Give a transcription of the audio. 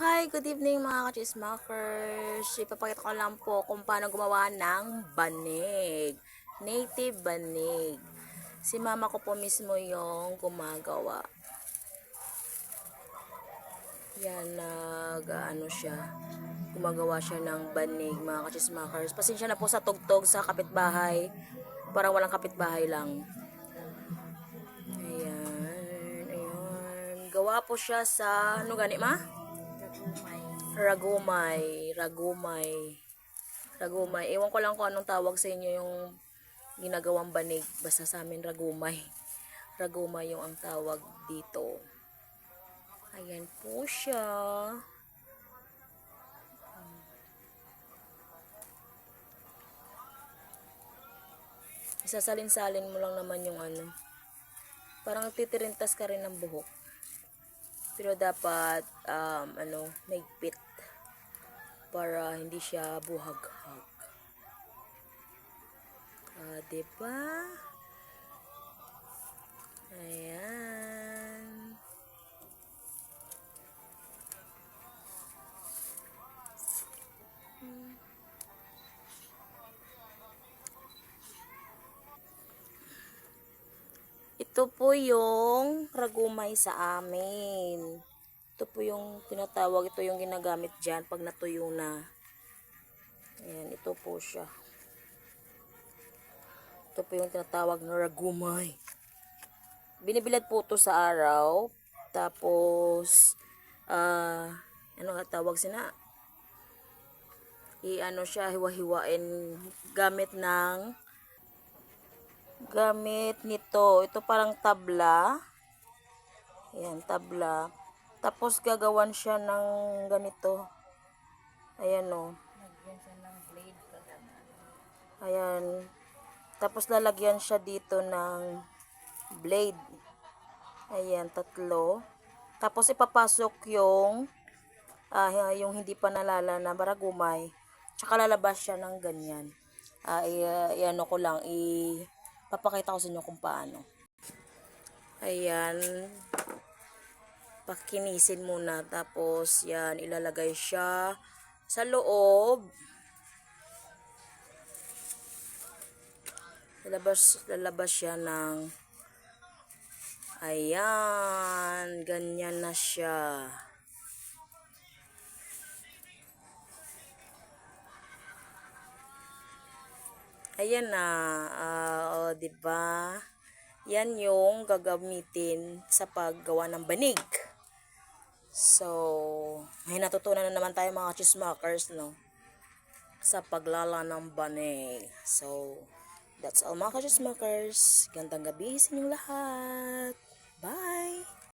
Hi, good evening mga kachismakers. Ipapakita ko lang po kung paano gumawa ng banig. Native banig. Si mama ko po mismo yung gumagawa. Yan, nag, ano siya, gumagawa siya ng banig mga kachismakers. Pasensya na po sa tugtog sa kapitbahay. Parang walang kapitbahay lang. Ayan, ayan. Gawa po siya sa, ano gani ma? Ragumay. Ragumay. Ragumay. Ewan ko lang kung anong tawag sa inyo yung ginagawang banig. Basta sa amin ragumay. Ragumay yung ang tawag dito. Ayan po siya. Isasalin-salin mo lang naman yung ano. Parang titirintas ka rin ng buhok. Pero dapat, um, ano, maigpit. Para hindi siya buhag-hag. Ah, diba? Ito po yung ragumay sa amin. Ito po yung tinatawag, ito yung ginagamit dyan pag natuyo na. Ayan, ito po siya. Ito po yung tinatawag na ragumay. Binibilad po ito sa araw. Tapos, ah, ano nga tawag sina? I-ano siya, hiwa-hiwain gamit ng gamit nito. Ito parang tabla. Ayan, tabla. Tapos gagawan siya ng ganito. Ayan o. Ayan. Tapos lalagyan siya dito ng blade. Ayan, tatlo. Tapos ipapasok yung ah, yung hindi pa nalala na baragumay. Tsaka lalabas siya ng ganyan. I, i- ano ko lang, i papakita ko sa inyo kung paano. Ayan. Pakinisin muna. Tapos, yan, ilalagay siya sa loob. Lalabas, lalabas siya ng ayan, ganyan na siya. Ayan na, ah, di ba? Yan yung gagamitin sa paggawa ng banig. So, may natutunan na naman tayo mga chismakers, no? Sa paglala ng banig. So, that's all mga chismakers. Gandang gabi sa inyong lahat. Bye!